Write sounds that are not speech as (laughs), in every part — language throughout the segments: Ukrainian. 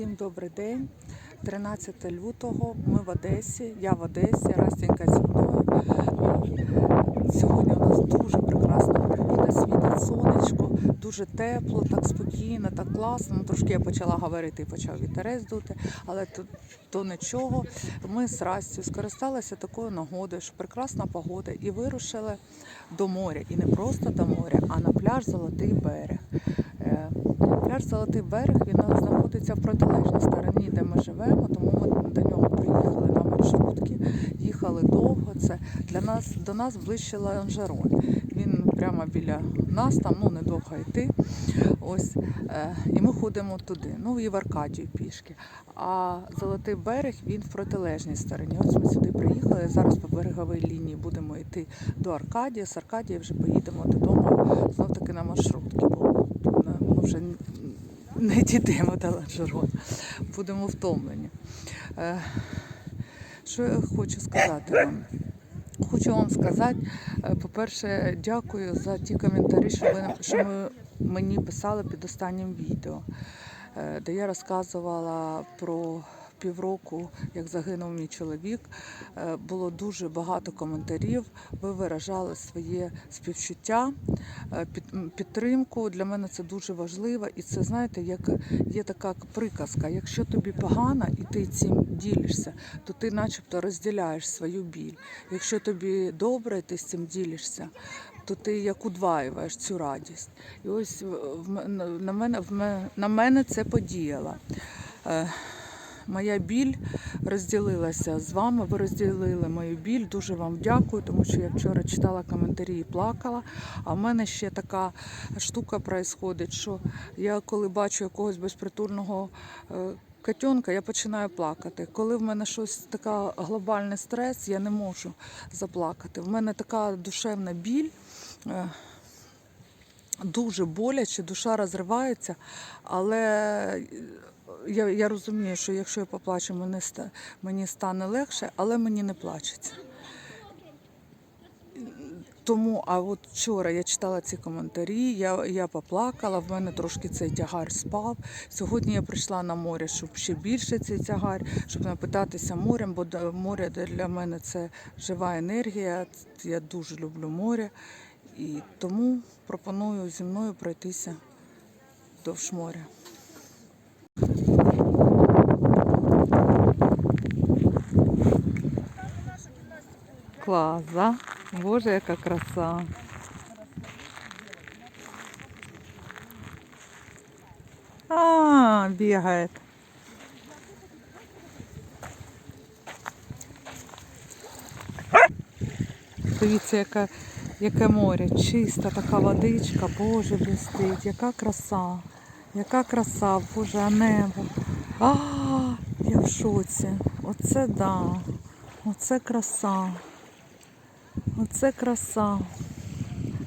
Всім добрий день. 13 лютого. Ми в Одесі. Я в Одесі, Растінька зі мною. Сьогодні у нас дуже прекрасна погода, світить сонечко, дуже тепло, так спокійно, так класно. Ну, трошки я почала говорити і почав вітерець дути, але то, то нічого. Ми з Растю скористалися такою нагодою, що прекрасна погода, і вирушили до моря. І не просто до моря, а на пляж Золотий берег. Е, Пляж Золотий берег він знаходиться в протилежній стороні, де ми живемо, тому ми до нього приїхали на маршрутки, їхали довго. Це для нас до нас ближче Ланжерон. Він прямо біля нас, там ну недовго йти. Ось е, і ми ходимо туди. Ну і в Аркадію пішки. А Золотий берег він в протилежній стороні. Ось ми сюди приїхали. Зараз по береговій лінії будемо йти до Аркадії. З Аркадії вже поїдемо додому знов таки на маршрутки. Бо ми вже не дійдемо до ланжерон. Будемо втомлені. Е, Що я хочу сказати вам? Хочу вам сказати, е, по-перше, дякую за ті коментарі, що ви що ви мені писали під останнім відео, е, де я розказувала про півроку, як загинув мій чоловік. Е, Було дуже багато коментарів. Ви виражали своє співчуття, е, підтримку. Для мене це дуже важливо. І це, знаєте, як є така приказка: якщо тобі погано і ти цим ділишся, то ти начебто розділяєш свою біль. Якщо тобі добре, і ти з цим ділишся, то ти як удваюєш цю радість. І ось на мене, на мене це подіяло. Моя біль розділилася з вами. Ви розділили мою біль. Дуже вам дякую, тому що я вчора читала коментарі і плакала. А в мене ще така штука відбувається, що я коли бачу якогось безпритульного е, котенка, я починаю плакати. Коли в мене щось така глобальний стрес, я не можу заплакати. В мене така душевна біль. е, Дуже боляче, душа розривається, але я, я розумію, що якщо я поплачу, мені, мені стане легше, але мені не плачеться. Тому, а от вчора я читала ці коментарі, я, я поплакала, в мене трошки цей тягар спав. Сьогодні я прийшла на море, щоб ще більше цей тягар, щоб напитатися морем, бо море для мене це жива енергія. Я дуже люблю море. І тому пропоную зі мною пройтися довж моря. Клас. Боже, яка краса. А, бігає. Дивіться, яка, яке море, чиста така водичка, Боже, блістить, яка краса, яка краса, Боже, а небо. А, я в шоці. Оце да. Оце краса. Оце краса.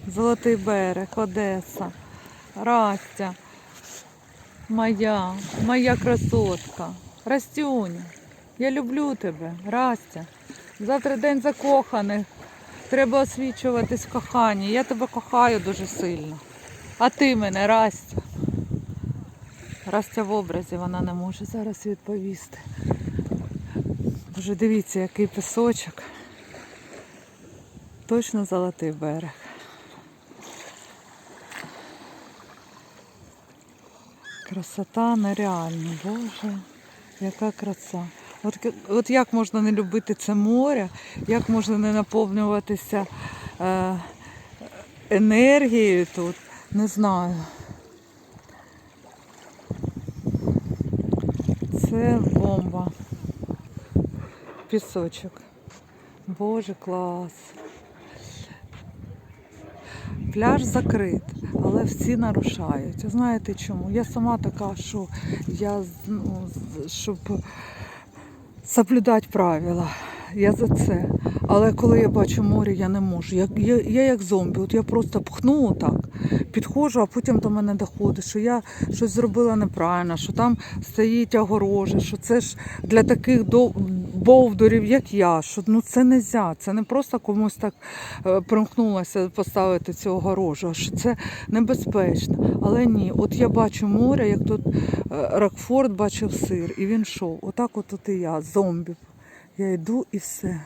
Золотий берег, Одеса, Растя. Моя, моя красотка. Растюня, я люблю тебе, Растя. Завтра день закоханих. Треба освічуватись в коханні. Я тебе кохаю дуже сильно. А ти мене, Растя. Растя в образі, вона не може зараз відповісти. Боже, дивіться, який пісочок. Точно золотий берег. Красота нереальна, Боже, яка краса. От, от як можна не любити це море, як можна не наповнюватися е, енергією тут, не знаю. Це бомба. Пісочок. Боже, клас. Пляж закрит, але всі нарушають. Знаєте чому? Я сама така, що я ну, щоб соблюдати правила. Я за це. Але коли я бачу море, я не можу. Я, я, я як зомбі, от я просто пхну так, підходжу, а потім до мене доходить, що я щось зробила неправильно, що там стоїть огорожа, що це ж для таких бовдурів, як я, що ну це не можна, це не просто комусь так е, примкнулося поставити цю огорожу, а що це небезпечно. Але ні, от я бачу море, як тут е, Рокфорд бачив сир, і він йшов. Отак от тут і я, зомбі. Я йду і все.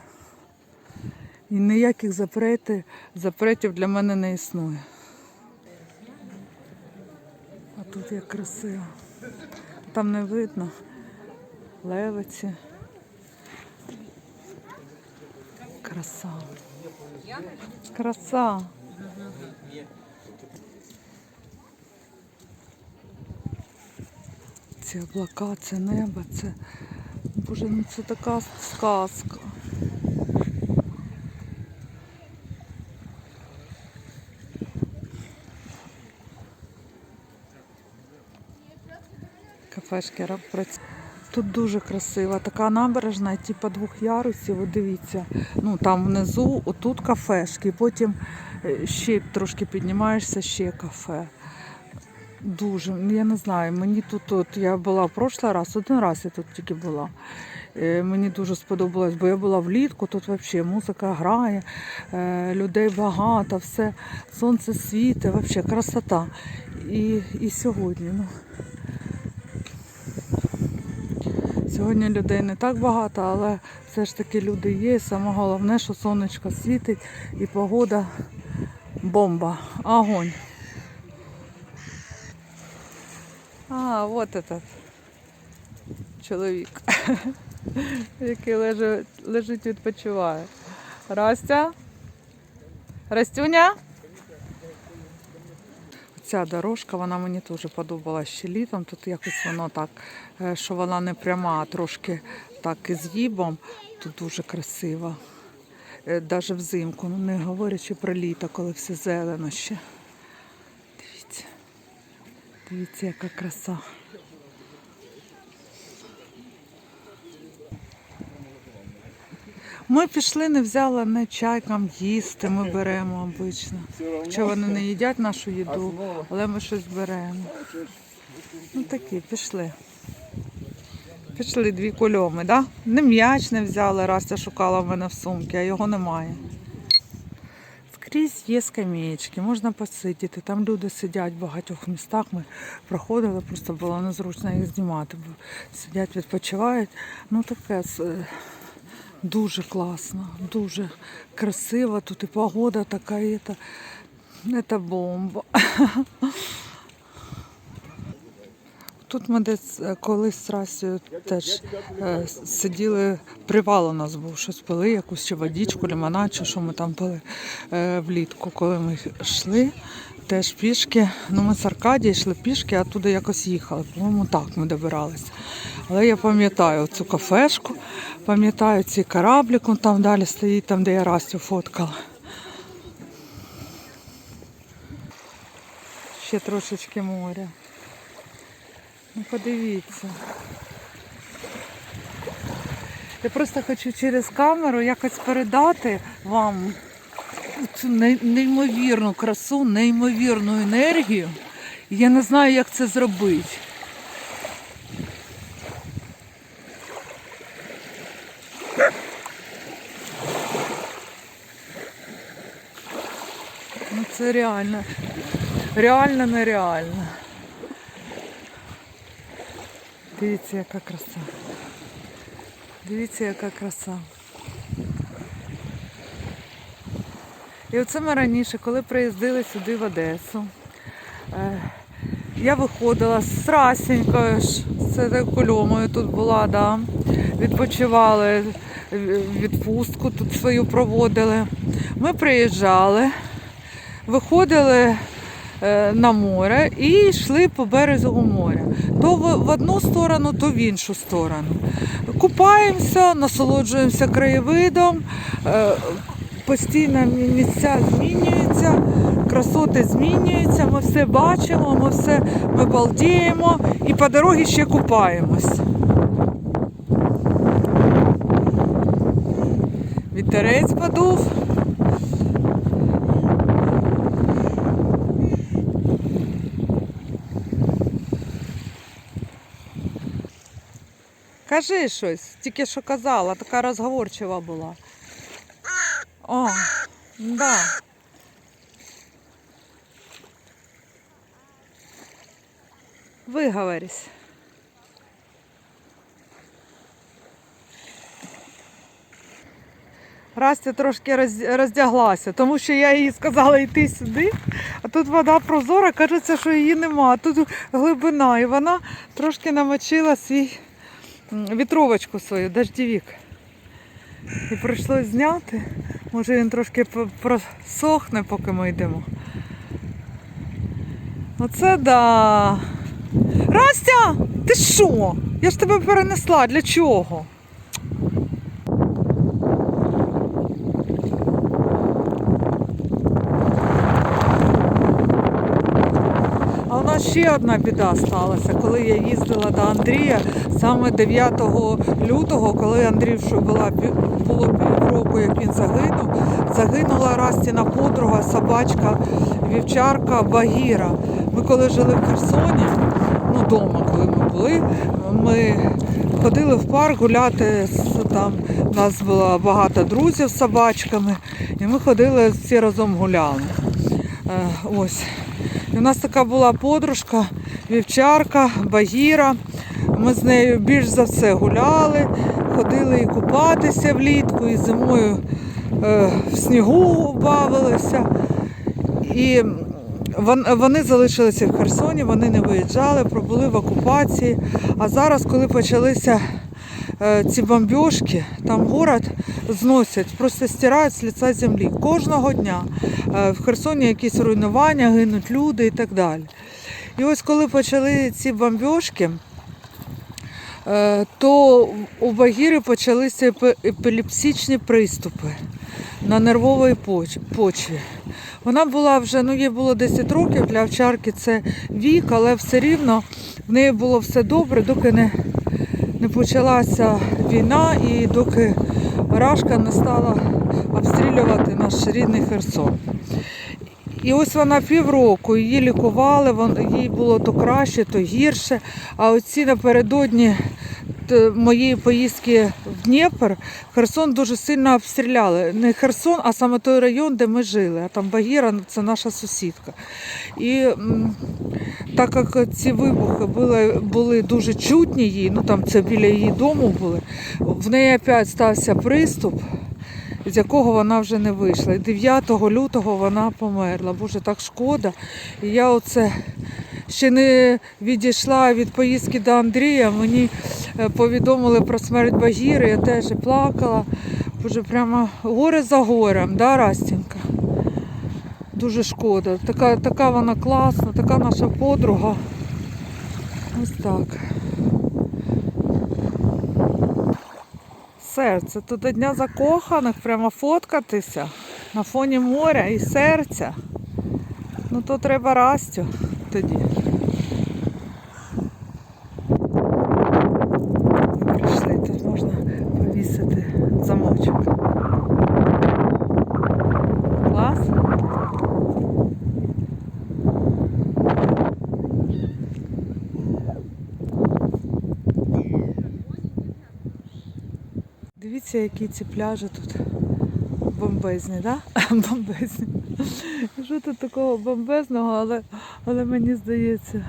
І ніяких запретів, запретів для мене не існує. А тут як красиво. Там не видно. Левиці. Краса. Краса. Ці облака, це небо, це. Боже, ну це така сказка. Кафешки ра- працюють. Тут дуже красиво. Така набережна, типу двох ярусів. Дивіться. Ну там внизу, отут кафешки, потім е, ще трошки піднімаєшся, ще кафе. Дуже, ну, я не знаю, мені тут, от я була в прошлий раз, один раз я тут тільки була. Е, Мені дуже сподобалось, бо я була влітку, тут взагалі музика грає, е, людей багато, все, сонце світить, взагалі красота. І, і сьогодні, ну. Сьогодні людей не так багато, але все ж таки люди є. Саме головне, що сонечко світить і погода бомба. Огонь. А, от этот чоловік, (laughs) який лежить, лежить відпочиває. Растя? Растюня? Ця дорожка, вона мені теж подобалася ще літом. Тут якось воно так, е, що вона не пряма, а трошки так із гібом. Тут дуже красиво. Навіть взимку, ну не говорячи про літо, коли все зелено ще. Дивіться. Яка краса. Ми пішли, не взяли не чайкам їсти, ми беремо обично. Хоча вони не їдять нашу їду, але ми щось беремо. Ну такі, пішли. Пішли дві кольоми, да? Не м'яч не взяли, Растя шукала в мене в сумці, а його немає. Скрізь є скам'ячки, можна посидіти. Там люди сидять в багатьох містах. Ми проходили, просто було незручно їх знімати, бо сидять, відпочивають. Ну таке дуже класно, дуже красиво. Тут і погода така, і це, це бомба. (laughs) Тут ми десь е, колись з Растю теж е, сиділи, привал у нас був, щось пили, якусь чи водичку, лимонад, чи що ми там пили е, влітку, коли ми йшли. Теж пішки. Ну, ми з Аркадії йшли пішки, а туди якось їхали. По-моєму, так ми добиралися. Але я пам'ятаю цю кафешку, пам'ятаю цей кораблик, он там далі стоїть, там, де я Растю фоткала. Ще трошечки моря. Ну, подивіться. Я просто хочу через камеру якось передати вам цю неймовірну красу, неймовірну енергію. Я не знаю, як це зробити. Ну це реально, реально нереально. Дивіться, яка краса. Дивіться, яка краса. І оце ми раніше, коли приїздили сюди в Одесу, е, я виходила з Расенькою, ж, з цією кольомою тут була, да, відпочивали, е, відпустку тут свою проводили. Ми приїжджали, виходили на море і йшли по березу моря. То в, в одну сторону, то в іншу сторону. Купаємося, насолоджуємося краєвидом, е, постійно місця змінюються, красоти змінюються, ми все бачимо, ми все ми балдіємо і по дорозі ще купаємось. Вітерець подув. Кажи щось, тільки що казала, така розговорчива була. О, да. Виговорись. Растя трошки роздяглася, тому що я їй сказала йти сюди, а тут вода прозора, кажеться, що її нема. Тут глибина, і вона трошки намочила свій вітровочку свою, дождівік. І прийшлось зняти. Може він трошки просохне, поки ми йдемо. Оце да. Растя! Ти що? Я ж тебе перенесла. Для чого? А у нас ще одна біда сталася, коли я їздила до Андрія саме 9 лютого, коли Андрій вже була було півроку, як він загинув, загинула Растіна подруга, собачка, вівчарка Багіра. Ми коли жили в Херсоні, ну вдома, коли ми були, ми ходили в парк гуляти там. У нас було багато друзів з собачками, і ми ходили всі разом гуляли. Е, Ось. І у нас така була подружка, вівчарка, багіра. Ми з нею більш за все гуляли, ходили і купатися влітку, і зимою е, в снігу бавилися. І вони залишилися в Херсоні, вони не виїжджали, пробули в окупації. А зараз, коли почалися е, ці бомбіжки, там город зносять, просто стирають з лиця землі. Кожного дня Е, в Херсоні якісь руйнування, гинуть люди і так далі. І ось коли почали ці бомбіжки, е, то у Багіри почалися епілепсичні приступи на нервовій почві. Вона була вже, ну їй було 10 років, для овчарки це вік, але все рівно в неї було все добре, доки не, не почалася війна і доки Рашка не стала обстрілювати наш рідний Херсон. І ось вона півроку її лікували, їй було то краще, то гірше. А оці напередодні моєї поїздки в Дніпр Херсон дуже сильно обстріляли. Не Херсон, а саме той район, де ми жили. А там Багіра це наша сусідка. І так як ці вибухи були, були дуже чутні їй, ну там це біля її дому були, в неї опять стався приступ з якого вона вже не вийшла. І 9 лютого вона померла. Боже, так шкода. І я оце ще не відійшла від поїздки до Андрія. Мені е, повідомили про смерть Багіри, я теж плакала. Боже, прямо горе за горем, да, Растінка? Дуже шкода. Така, така вона класна, така наша подруга. Ось так. Серце. Тут до Дня закоханих прямо фоткатися на фоні моря і серця. Ну то треба Растю тоді. Прийшли, тут можна повісити замочок. Клас? Дивіться, які ці пляжі тут бомбезні, да? (laughs) Бомбезні. Що тут такого бомбезного, але, але мені здається.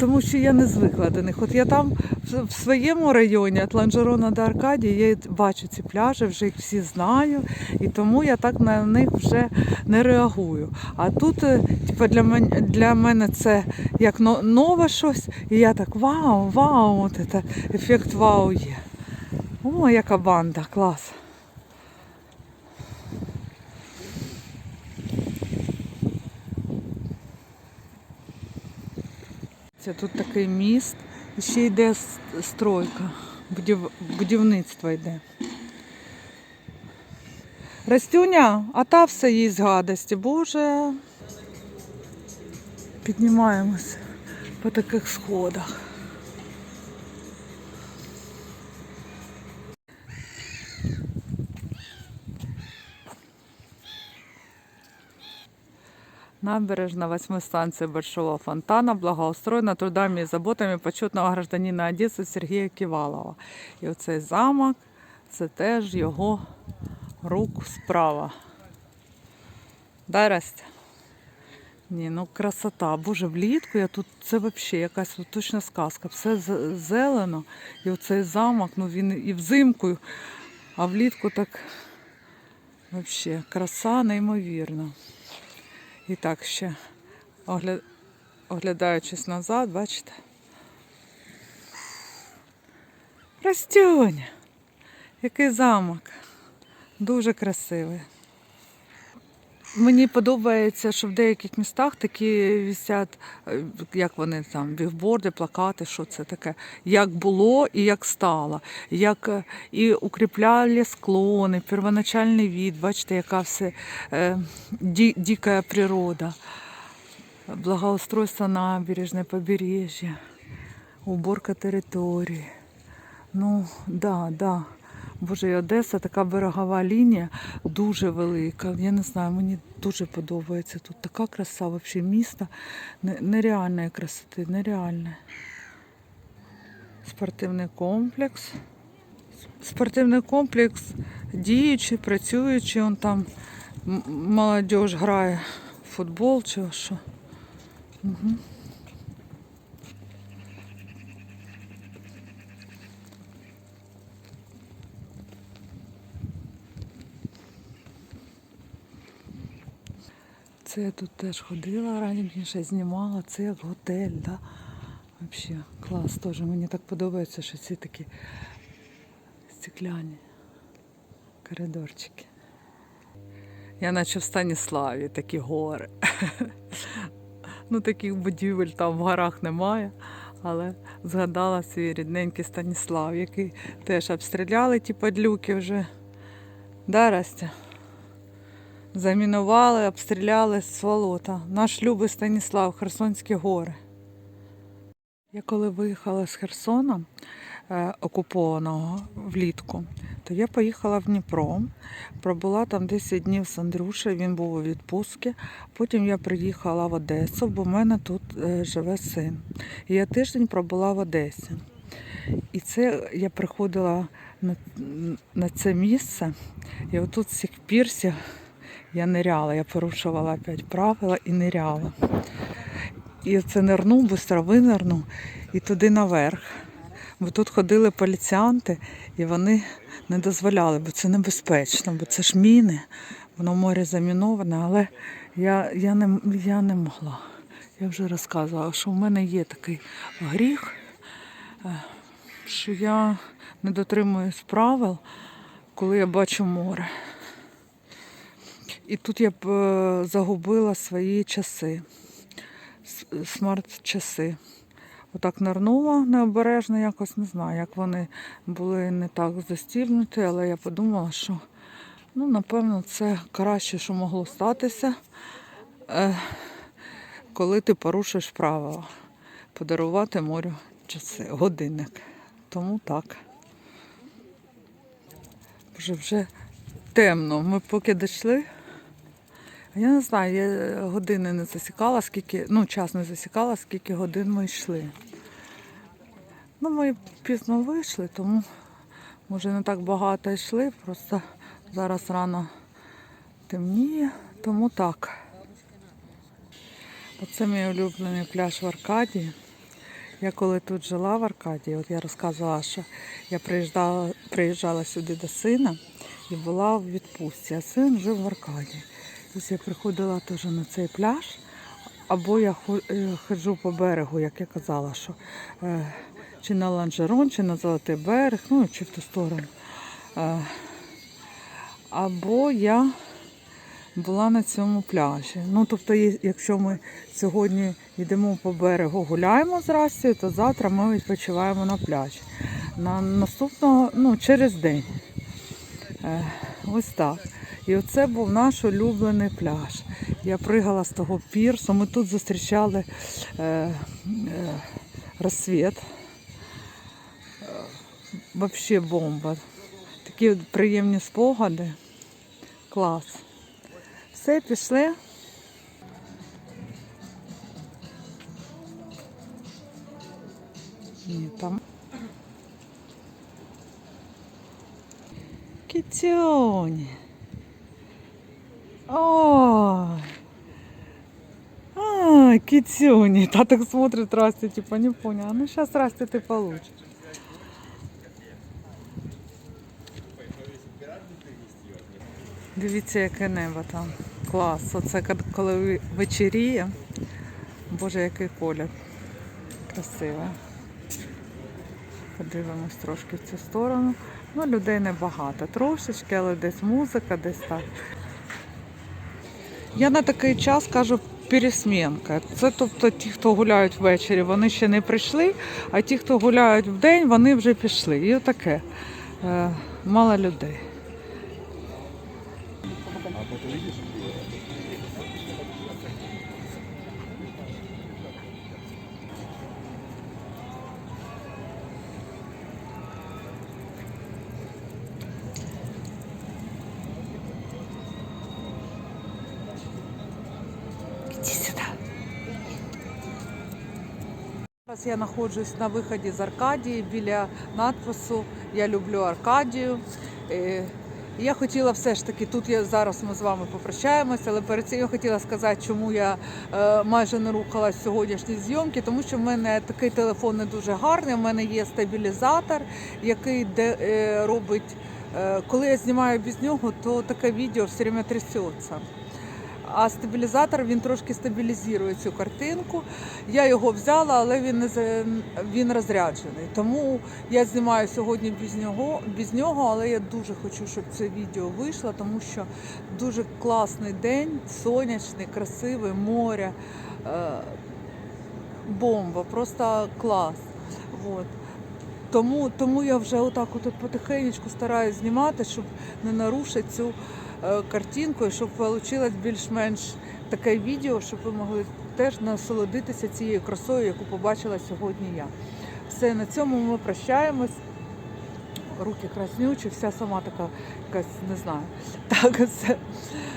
Тому що я не звикла до них. От я там в- своєму районі, від Ланжерона до Аркадії, я бачу ці пляжі, вже їх всі знаю, і тому я так на них вже не реагую. А тут, типу, для мене, для мене це як нове щось, і я так вау, вау, от це ефект вау є. О, яка банда, клас. Тут такий міст, і ще йде стройка, будів... будівництво йде. Растюня, а та все їсть гадості. Боже. Піднімаємось по таких сходах. Набережна восьмой станции Большого фонтана благоустроена трудами и заботами почетного гражданина Одеси Сергія Ківалова. І оцей замок це теж його рук справа. Да, Растя? Ні, ну красота. Боже, влітку я тут це взагалі якась точна сказка. Все зелено. І оцей замок, ну він і взимку, а влітку так взагалі краса неймовірна. І так ще огля... оглядаючись назад, бачите. Растюня, який замок. Дуже красивий. Мені подобається, що в деяких містах такі висять, е, як вони там, бігборди, плакати, що це таке, як було і як стало, як е, і укріпляли склони, первоначальний від, бачите, яка все е, ді, дика природа, благоустройство набережне, побережжя, уборка території. Ну, да, да. Боже, і Одеса, така берегова лінія дуже велика. Я не знаю, мені дуже подобається тут. Така краса взагалі міста. Не- Нереальної красоти, нереальне. Спортивний комплекс. Спортивний комплекс діючий, працюючий. Он там молодь грає в футбол чи що. Угу. Це я тут теж ходила раніше, знімала. Це як готель, да? Взагалі, клас теж. Мені так подобається, що ці такі стекляні коридорчики. Я наче в Станіславі, такі гори. (laughs) Ну, таких будівель там в горах немає. Але згадала свій рідненький Станіслав, який теж обстріляли ті падлюки вже. Да, Растя? Замінували, обстріляли з сволота. Наш любий Станіслав, Херсонські гори. Я коли виїхала з Херсона е, окупованого влітку, то я поїхала в Дніпро, пробула там 10 днів з Андрюшею, він був у відпустці. Потім я приїхала в Одесу, бо в мене тут е, живе син. І я тиждень пробула в Одесі. І це я приходила на, на це місце, і отут з цих пірсів я ниряла, я порушувала опять правила і ниряла. І це нирнув, швидко винирнув і туди наверх. Бо тут ходили поліціянти, і вони не дозволяли, бо це небезпечно, бо це ж міни, воно море заміноване, але я, я, не, я не могла. Я вже розказувала, що в мене є такий гріх, е, що я не дотримуюсь правил, коли я бачу море. І тут я б е, загубила свої часи, смарт-часи. Отак нирнула необережно, якось не знаю, як вони були не так застібнуті, але я подумала, що ну, напевно це краще, що могло статися, е, коли ти порушиш правила. Подарувати морю часи, годинник. Тому так. Вже вже темно. Ми поки дійшли. Я не знаю, я години не засікала, скільки, ну, час не засікала, скільки годин ми йшли. Ну, ми пізно вийшли, тому може не так багато йшли, просто зараз рано темніє, тому так. Оце мій улюблений пляж в Аркадії. Я коли тут жила в Аркадії, от я розказувала, що я приїжджала, приїжджала сюди до сина і була в відпустці, а син жив в Аркадії. Ось я приходила теж на цей пляж, або я е, ходжу по берегу, як я казала, що е, чи на Ланжерон, чи на Золотий берег, ну чи в ту сторону. Е, або я була на цьому пляжі. Ну, тобто, якщо ми сьогодні йдемо по берегу, гуляємо з Растю, то завтра ми відпочиваємо на пляжі. На наступного, ну, через день. Е, ось так. І оце був наш улюблений пляж. Я пригала з того пірсу. Ми тут зустрічали е, е, розсвіт. Е, Взагалі бомба. Такі приємні спогади. Клас. Все, пішли. Ні, там. Кітюні. Ой. Ай, китюни. Та так смотрит, Расти, типа, не понял. А ну сейчас, Расти, ты получишь. Дивіться, яке небо там. Клас. Оце коли вечеріє. Боже, який колір. Красиво. Подивимось трошки в цю сторону. Ну, людей небагато. Трошечки, але десь музика, десь так. Я на такий час кажу пересмінка. Це тобто ті, хто гуляють ввечері, вони ще не прийшли, а ті, хто гуляють вдень, вони вже пішли. І отаке. Е, мало людей. Зараз я знаходжусь на виході з Аркадії біля надпису Я люблю Аркадію. Е, Я хотіла все ж таки, тут я зараз ми з вами попрощаємося, але перед цим я хотіла сказати, чому я е, майже не рухалась в сьогоднішній зйомки, тому що в мене такий телефон не дуже гарний. У мене є стабілізатор, який де, е, робить, е, коли я знімаю без нього, то таке відео все время трясеться. А стабілізатор він трошки стабілізує цю картинку. Я його взяла, але він не він розряджений. Тому я знімаю сьогодні без нього, без нього, але я дуже хочу, щоб це відео вийшло, тому що дуже класний день, сонячний, красивий, море, е, бомба, просто клас. Вот. Тому, тому я вже отак от потихеньку стараюсь знімати, щоб не нарушити цю е, картинку, і щоб вийшло більш-менш таке відео, щоб ви могли теж насолодитися цією красою, яку побачила сьогодні я. Все, на цьому ми прощаємось. Руки краснючі, вся сама така якась, не знаю. (laughs) Так, все.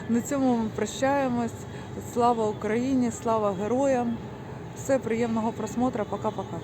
На цьому ми прощаємось. Слава Україні, слава героям. Все, приємного просмотру. Пока-пока.